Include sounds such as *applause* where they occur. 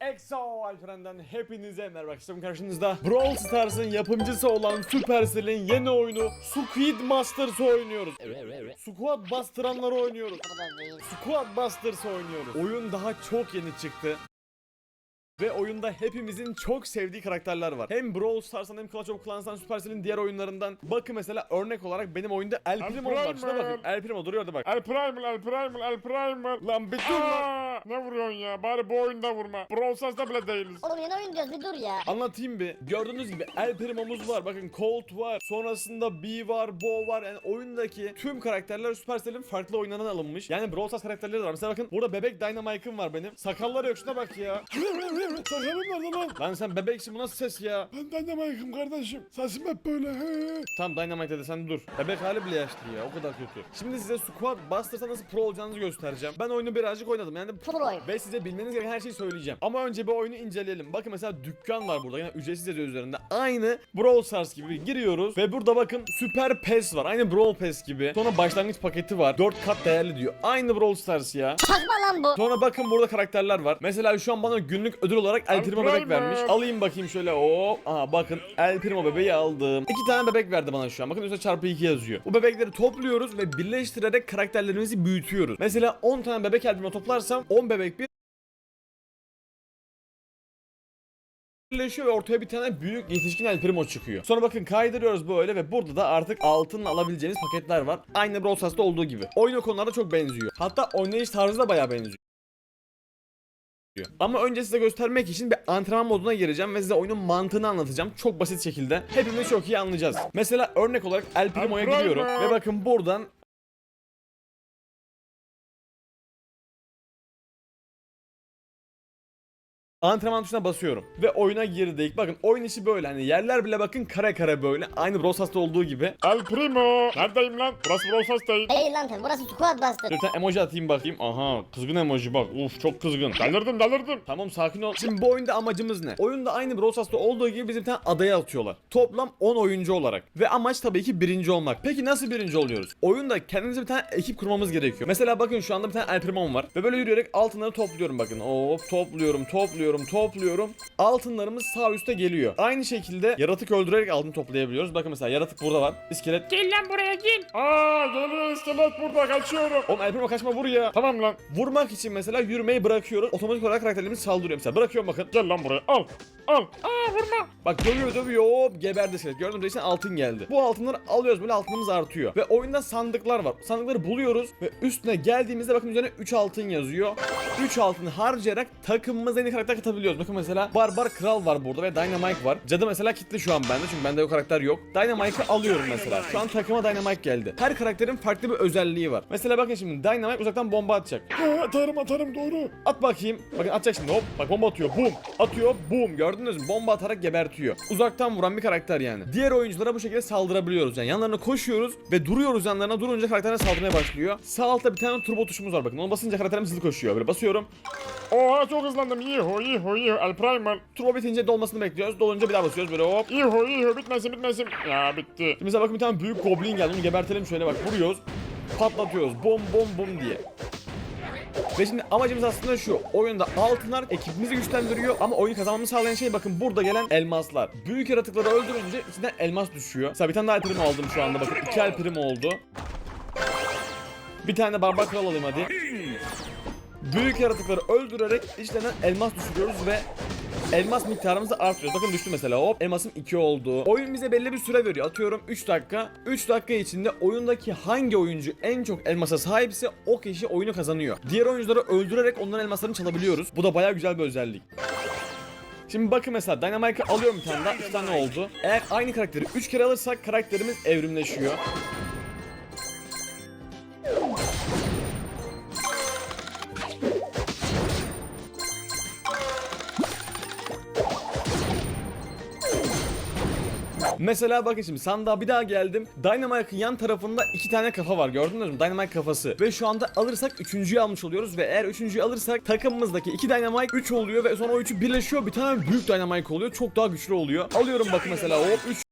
EXO Alperen'den hepinize merhaba arkadaşlar karşınızda Brawl Stars'ın yapımcısı olan Supercell'in yeni oyunu Squid Masters oynuyoruz Squad Buster'anları oynuyoruz da. Squad Busters oynuyoruz Oyun daha çok yeni çıktı ve oyunda hepimizin çok sevdiği karakterler var. Hem Brawl Stars'tan hem Clash of Clans'tan Supercell'in diğer oyunlarından. Bakın mesela örnek olarak benim oyunda El Primo var. Şuna bakın. El Primo duruyor orada bak. El Primal, El Primal, El Primal. Lan bir dur lan. Ne vuruyorsun ya? Bari bu oyunda vurma. Brawl Stars'ta bile değiliz. Oğlum yeni oyun diyoruz bir dur ya. Anlatayım bir. Gördüğünüz gibi El Primo'muz var. Bakın Colt var. Sonrasında B var, Bo var. Yani oyundaki tüm karakterler Supercell'in farklı oyunlarından alınmış. Yani Brawl Stars karakterleri de var. Mesela bakın burada bebek Dynamite'ım var benim. Sakalları yok şuna bak ya. *laughs* Sakalım nerede lan? Lan sen bebeksin bu nasıl ses ya? Ben Dynamite'ım kardeşim. Sesim hep böyle. He. Tamam Dynamite dedi sen dur. Bebek hali bile yaşlı ya o kadar kötü. Şimdi size Squad Busters'a nasıl pro olacağınızı göstereceğim. Ben oyunu birazcık oynadım yani Pro oyun. ve size bilmeniz gereken her şeyi söyleyeceğim. Ama önce bir oyunu inceleyelim. Bakın mesela dükkan var burada. Yani ücretsiz yazıyor üzerinde. Aynı Brawl Stars gibi giriyoruz ve burada bakın Süper PES var. Aynı Brawl PES gibi. Sonra başlangıç paketi var. 4 kat değerli diyor. Aynı Brawl Stars ya. Saçma lan bu. Sonra bakın burada karakterler var. Mesela şu an bana günlük ödül olarak El Primo bebek vermiş. Alayım bakayım şöyle. Hop. Aha bakın El Primo bebeği aldım. İki tane bebek verdi bana şu an. Bakın üstüne çarpı 2 yazıyor. Bu bebekleri topluyoruz ve birleştirerek karakterlerimizi büyütüyoruz. Mesela 10 tane bebek El Primo toplarsam 10 bebek bir birleşiyor ve ortaya bir tane büyük yetişkin El Primo çıkıyor. Sonra bakın kaydırıyoruz böyle ve burada da artık altınla alabileceğiniz paketler var. Aynı Brawl Stars'ta olduğu gibi. Oyun o konularda çok benziyor. Hatta oynayış tarzı da bayağı benziyor. Ama önce size göstermek için bir antrenman moduna gireceğim ve size oyunun mantığını anlatacağım. Çok basit şekilde. Hepimiz çok iyi anlayacağız. Mesela örnek olarak El Primo'ya gidiyorum ve bakın buradan Antrenman tuşuna basıyorum ve oyuna girdik. Bakın oyun işi böyle hani yerler bile bakın kare kare böyle aynı Brawl Stars'ta olduğu gibi. El Primo. Neredeyim lan? Burası Brawl Stars değil. Değil lan tabii burası Squad Buster. Bir tane emoji atayım bakayım. Aha kızgın emoji bak. Uf çok kızgın. Delirdim delirdim. Tamam sakin ol. Şimdi bu oyunda amacımız ne? Oyunda aynı Brawl Stars'ta olduğu gibi bizi bir tane adaya atıyorlar. Toplam 10 oyuncu olarak. Ve amaç tabii ki birinci olmak. Peki nasıl birinci oluyoruz? Oyunda kendimize bir tane ekip kurmamız gerekiyor. Mesela bakın şu anda bir tane El Primo'm var. Ve böyle yürüyerek altınları topluyorum bakın. Hop topluyorum topluyorum topluyorum. Altınlarımız sağ üstte geliyor. Aynı şekilde yaratık öldürerek altın toplayabiliyoruz. Bakın mesela yaratık burada var. İskelet. Gel lan buraya gel. Aa geliyor iskelet burada kaçıyorum. Oğlum El Primo kaçma vur ya. Tamam lan. Vurmak için mesela yürümeyi bırakıyoruz. Otomatik olarak karakterlerimiz saldırıyor. Mesela bırakıyorum bakın. Gel lan buraya al. Al. Aa vurma. Bak dövüyor dövüyor hop geberdi iskelet. Gördün mü reisin altın geldi. Bu altınları alıyoruz böyle altınımız artıyor. Ve oyunda sandıklar var. Sandıkları buluyoruz ve üstüne geldiğimizde bakın üzerine 3 altın yazıyor. 3 altın harcayarak takımımıza yeni karakter katabiliyoruz. Bakın mesela Barbar Kral var burada ve Dynamite var. Cadı mesela kitli şu an bende çünkü bende o karakter yok. Dynamite'ı alıyorum mesela. Şu an takıma Dynamite geldi. Her karakterin farklı bir özelliği var. Mesela bakın şimdi Dynamite uzaktan bomba atacak. Atarım atarım doğru. At bakayım. Bakın atacak şimdi hop. Bak bomba atıyor. Bum. Atıyor. Bum. Gördünüz mü? Bomba atarak gebertiyor. Uzaktan vuran bir karakter yani. Diğer oyunculara bu şekilde saldırabiliyoruz. Yani yanlarına koşuyoruz ve duruyoruz yanlarına. Durunca karakterine saldırmaya başlıyor. Sağ altta bir tane turbo tuşumuz var bakın. Onu basınca karakterimiz hızlı koşuyor. Böyle basıyorum. Oha çok hızlandım. Yiho yiho yiho. El Primal. Turbo bitince dolmasını bekliyoruz. Dolunca bir daha basıyoruz böyle hop. Yiho yiho bitmesin bitmesin. Ya bitti. Şimdi mesela bakın bir tane büyük goblin geldi. Onu gebertelim şöyle bak. Vuruyoruz. Patlatıyoruz. Bom bom bom diye. Ve şimdi amacımız aslında şu. Oyunda altınlar ekibimizi güçlendiriyor ama oyun kazanmamızı sağlayan şey bakın burada gelen elmaslar. Büyük yaratıkları öldürünce içinden elmas düşüyor. Mesela bir tane daha el primo aldım şu anda bakın. iki el primo oldu. Bir tane de barbar kral alayım hadi. Büyük yaratıkları öldürerek içlerinden elmas düşürüyoruz ve elmas miktarımızı artırıyoruz. Bakın düştü mesela hop elmasım 2 oldu. Oyun bize belli bir süre veriyor. Atıyorum 3 dakika. 3 dakika içinde oyundaki hangi oyuncu en çok elmasa sahipse o kişi oyunu kazanıyor. Diğer oyuncuları öldürerek onların elmaslarını çalabiliyoruz. Bu da baya güzel bir özellik. Şimdi bakın mesela Dynamite'ı alıyorum bir tane daha 2 tane oldu. Eğer aynı karakteri 3 kere alırsak karakterimiz evrimleşiyor. Mesela bakın şimdi sandığa bir daha geldim. Dynamite'ın yan tarafında iki tane kafa var gördünüz mü? Dynamite kafası. Ve şu anda alırsak üçüncüyü almış oluyoruz ve eğer üçüncüyü alırsak takımımızdaki iki Dynamite 3 oluyor ve sonra o üçü birleşiyor. Bir tane büyük Dynamite oluyor. Çok daha güçlü oluyor. Alıyorum bakın mesela hop 3